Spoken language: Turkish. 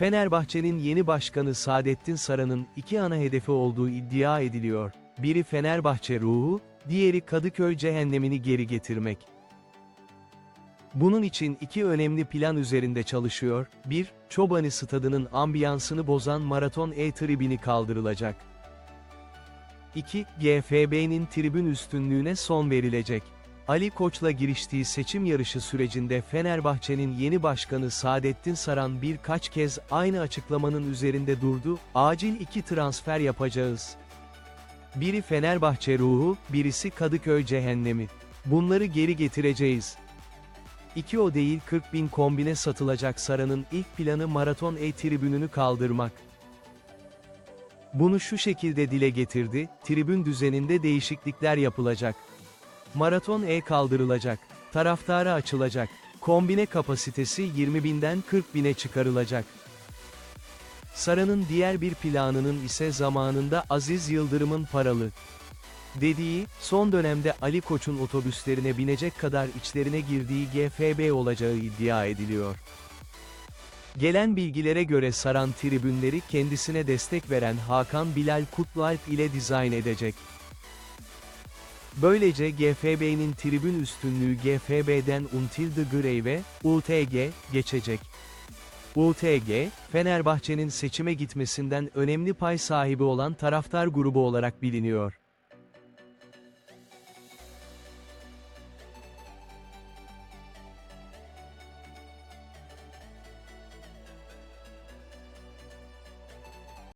Fenerbahçe'nin yeni başkanı Saadettin Saran'ın iki ana hedefi olduğu iddia ediliyor. Biri Fenerbahçe ruhu, diğeri Kadıköy cehennemini geri getirmek. Bunun için iki önemli plan üzerinde çalışıyor. 1. Çobani stadının ambiyansını bozan Maraton E-tribini kaldırılacak. 2. GFB'nin tribün üstünlüğüne son verilecek. Ali Koç'la giriştiği seçim yarışı sürecinde Fenerbahçe'nin yeni başkanı Saadettin Saran birkaç kez aynı açıklamanın üzerinde durdu, acil iki transfer yapacağız. Biri Fenerbahçe ruhu, birisi Kadıköy cehennemi. Bunları geri getireceğiz. İki o değil 40 bin kombine satılacak Saran'ın ilk planı maraton E-tribününü kaldırmak. Bunu şu şekilde dile getirdi, tribün düzeninde değişiklikler yapılacak. Maraton E kaldırılacak. Taraftara açılacak. Kombine kapasitesi 20 binden 40 bine çıkarılacak. Sara'nın diğer bir planının ise zamanında Aziz Yıldırım'ın paralı dediği, son dönemde Ali Koç'un otobüslerine binecek kadar içlerine girdiği GFB olacağı iddia ediliyor. Gelen bilgilere göre Saran tribünleri kendisine destek veren Hakan Bilal Kutlualp ile dizayn edecek. Böylece GFB'nin tribün üstünlüğü GFB'den Until the Grave'e, UTG, geçecek. UTG, Fenerbahçe'nin seçime gitmesinden önemli pay sahibi olan taraftar grubu olarak biliniyor.